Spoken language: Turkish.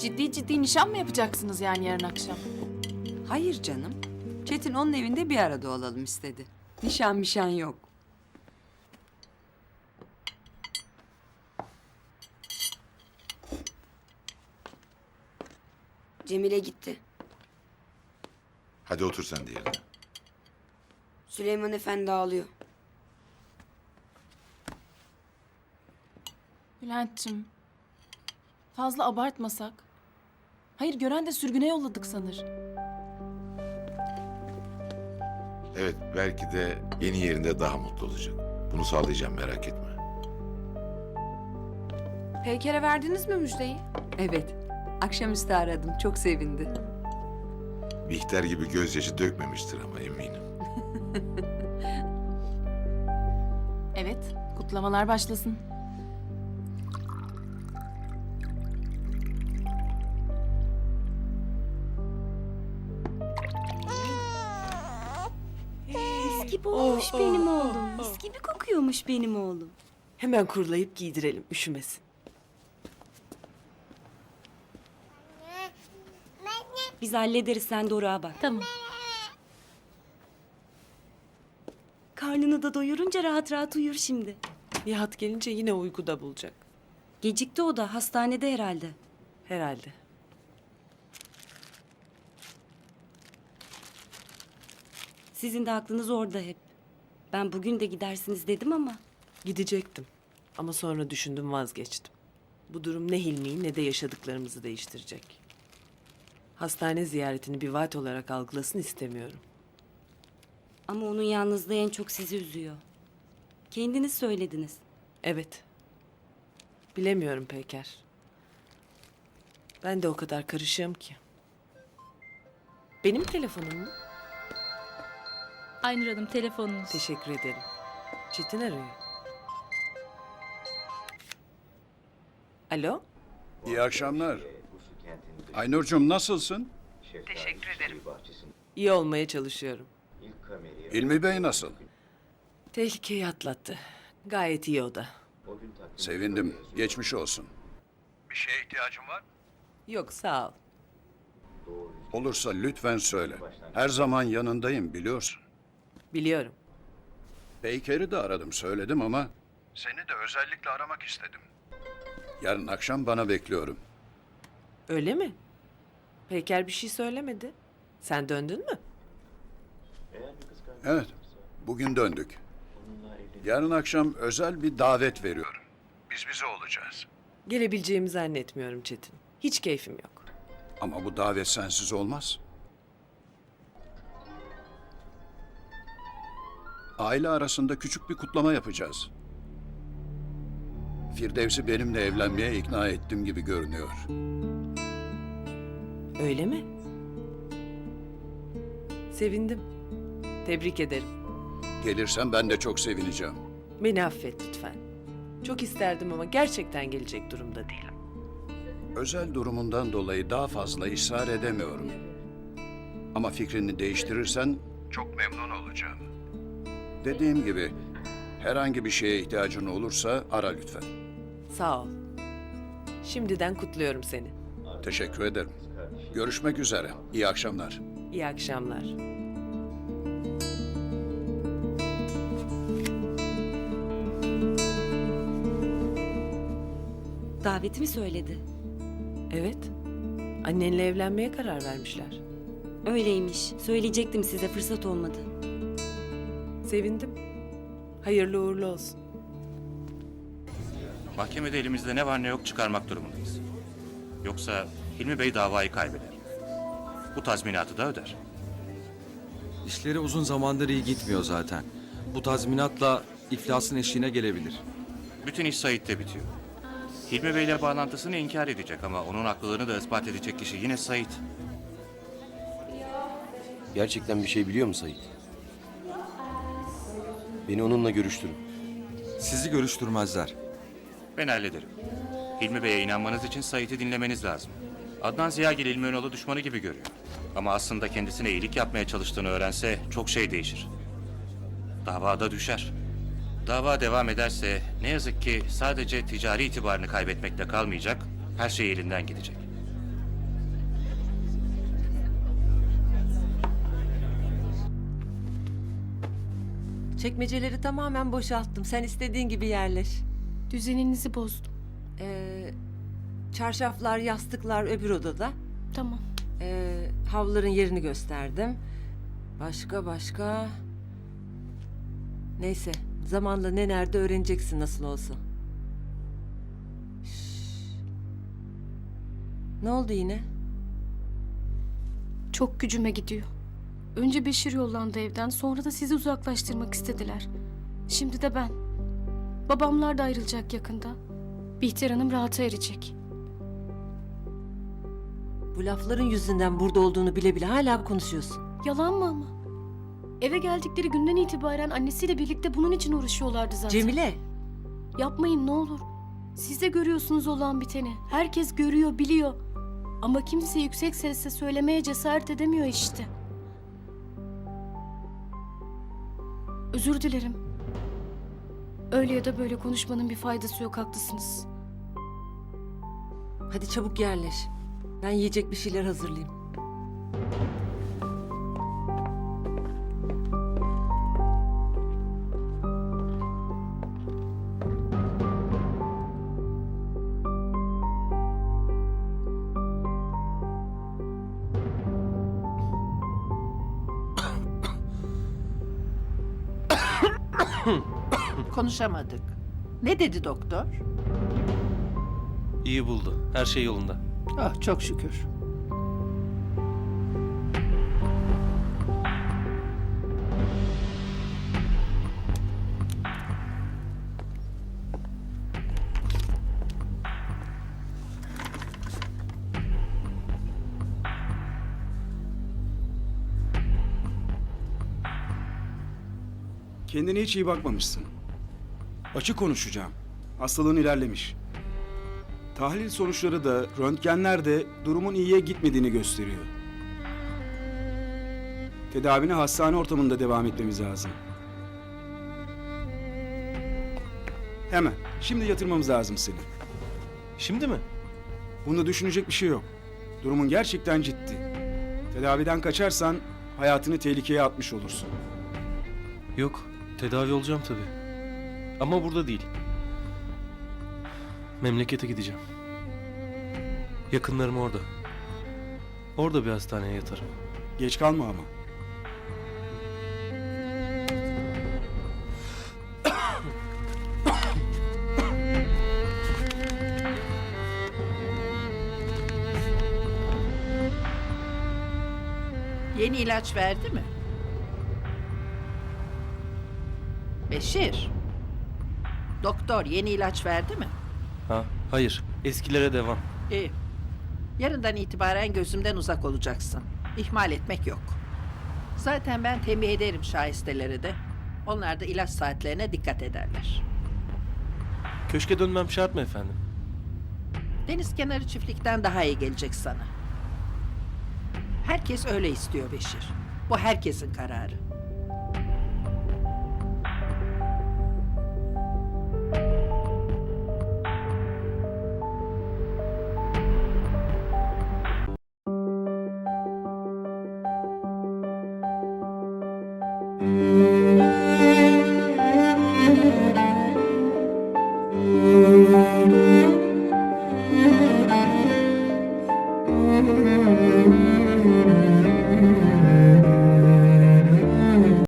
Ciddi ciddi nişan mı yapacaksınız yani yarın akşam? Hayır canım. Çetin onun evinde bir arada olalım istedi. Nişan mişan yok. Cemile gitti. Hadi otur sen de yerine. Süleyman Efendi ağlıyor. Bülent'cim. Fazla abartmasak. Hayır gören de sürgüne yolladık sanır. Evet belki de yeni yerinde daha mutlu olacak. Bunu sağlayacağım merak etme. Peyker'e verdiniz mi müjdeyi? Evet. Akşamüstü aradım. Çok sevindi. Bihter gibi gözyaşı dökmemiştir ama eminim. Evet, kutlamalar başlasın. Olmuş benim oğlum. Mis gibi kokuyormuş benim oğlum. Hemen kurulayıp giydirelim üşümesin. Biz hallederiz sen Doruk'a bak. Tamam. Karnını da doyurunca rahat rahat uyur şimdi. Nihat gelince yine uykuda bulacak. Gecikti o da hastanede herhalde. Herhalde. Sizin de aklınız orada hep. Ben bugün de gidersiniz dedim ama. Gidecektim. Ama sonra düşündüm vazgeçtim. Bu durum ne Hilmi'yi ne de yaşadıklarımızı değiştirecek. Hastane ziyaretini bir vaat olarak algılasın istemiyorum. Ama onun yalnızlığı en çok sizi üzüyor. Kendiniz söylediniz. Evet. Bilemiyorum Peyker. Ben de o kadar karışığım ki. Benim telefonum mu? Aynur Hanım telefonunuz. Teşekkür ederim. Çetin arıyor. Alo? İyi akşamlar. Aynur'cum nasılsın? İyi olmaya çalışıyorum. İlmi Bey nasıl? Tehlikeyi atlattı. Gayet iyi o da. Sevindim. Geçmiş olsun. Bir şeye ihtiyacın var? Yok sağ ol. Olursa lütfen söyle. Her zaman yanındayım biliyorsun. Biliyorum. Beyker'i de aradım söyledim ama... Seni de özellikle aramak istedim. Yarın akşam bana bekliyorum. Öyle mi? Peyker bir şey söylemedi. Sen döndün mü? Evet, bugün döndük. Yarın akşam özel bir davet veriyorum. Biz bize olacağız. Gelebileceğimi zannetmiyorum Çetin. Hiç keyfim yok. Ama bu davet sensiz olmaz. Aile arasında küçük bir kutlama yapacağız. Firdevs'i benimle evlenmeye ikna ettim gibi görünüyor. Öyle mi? Sevindim. Tebrik ederim. Gelirsen ben de çok sevineceğim. Beni affet lütfen. Çok isterdim ama gerçekten gelecek durumda değilim. Özel durumundan dolayı daha fazla ısrar edemiyorum. Ama fikrini değiştirirsen çok memnun olacağım. Dediğim gibi herhangi bir şeye ihtiyacın olursa ara lütfen. Sağ ol. Şimdiden kutluyorum seni. Teşekkür ederim. Görüşmek üzere. İyi akşamlar. İyi akşamlar. Daveti mi söyledi? Evet. Annenle evlenmeye karar vermişler. Öyleymiş. Söyleyecektim size fırsat olmadı. Sevindim. Hayırlı uğurlu olsun. Mahkemede elimizde ne var ne yok çıkarmak durumundayız. Yoksa Hilmi Bey davayı kaybeder. Bu tazminatı da öder. İşleri uzun zamandır iyi gitmiyor zaten. Bu tazminatla iflasın eşiğine gelebilir. Bütün iş Sait'te bitiyor. Hilmi Bey'le bağlantısını inkar edecek ama onun haklılığını da ispat edecek kişi yine Sait. Gerçekten bir şey biliyor mu Sait? Beni onunla görüştürün. Sizi görüştürmezler. Ben hallederim. Hilmi Bey'e inanmanız için Sait'i dinlemeniz lazım. Adnan Ziyagil Hilmi Önal'ı düşmanı gibi görüyor. Ama aslında kendisine iyilik yapmaya çalıştığını öğrense çok şey değişir. Davada düşer. Dava devam ederse ne yazık ki sadece ticari itibarını kaybetmekle kalmayacak, her şey elinden gidecek. Çekmeceleri tamamen boşalttım. Sen istediğin gibi yerleş. Düzeninizi bozdum. Ee, çarşaflar, yastıklar öbür odada. Tamam. Ee, havluların yerini gösterdim. Başka başka... Neyse, zamanla ne nerede öğreneceksin nasıl olsa. Şşş. Ne oldu yine? Çok gücüme gidiyor. Önce Beşir yollandı evden, sonra da sizi uzaklaştırmak istediler. Şimdi de ben. Babamlar da ayrılacak yakında. Bihter Hanım rahata erecek. Bu lafların yüzünden burada olduğunu bile bile hala konuşuyorsun. Yalan mı ama? Eve geldikleri günden itibaren annesiyle birlikte bunun için uğraşıyorlardı zaten. Cemile, Yapmayın ne olur. Siz de görüyorsunuz olan biteni. Herkes görüyor, biliyor. Ama kimse yüksek sesle söylemeye cesaret edemiyor işte. Özür dilerim. Öyle ya da böyle konuşmanın bir faydası yok haklısınız. hadi çabuk yerleş. Ben yiyecek bir şeyler hazırlayayım. Konuşamadık. Ne dedi doktor? İyi buldu. Her şey yolunda. Ah çok şükür. Kendine hiç iyi bakmamışsın. Açık konuşacağım. Hastalığın ilerlemiş. Tahlil sonuçları da, röntgenler de durumun iyiye gitmediğini gösteriyor. Tedavine hastane ortamında devam etmemiz lazım. Hemen. Şimdi yatırmamız lazım seni. Şimdi mi? Bunda düşünecek bir şey yok. Durumun gerçekten ciddi. Tedaviden kaçarsan hayatını tehlikeye atmış olursun. Yok. Tedavi olacağım tabii. Ama burada değil. Memlekete gideceğim. Yakınlarım orada. Orada bir hastaneye yatarım. Geç kalma ama. Yeni ilaç verdi mi? Beşir. Doktor yeni ilaç verdi mi? Ha? Hayır. Eskilere devam. İyi. Yarından itibaren gözümden uzak olacaksın. İhmal etmek yok. Zaten ben tembih ederim şahisteleri de. Onlar da ilaç saatlerine dikkat ederler. Köşke dönmem şart mı efendim? Deniz kenarı çiftlikten daha iyi gelecek sana. Herkes öyle istiyor Beşir. Bu herkesin kararı.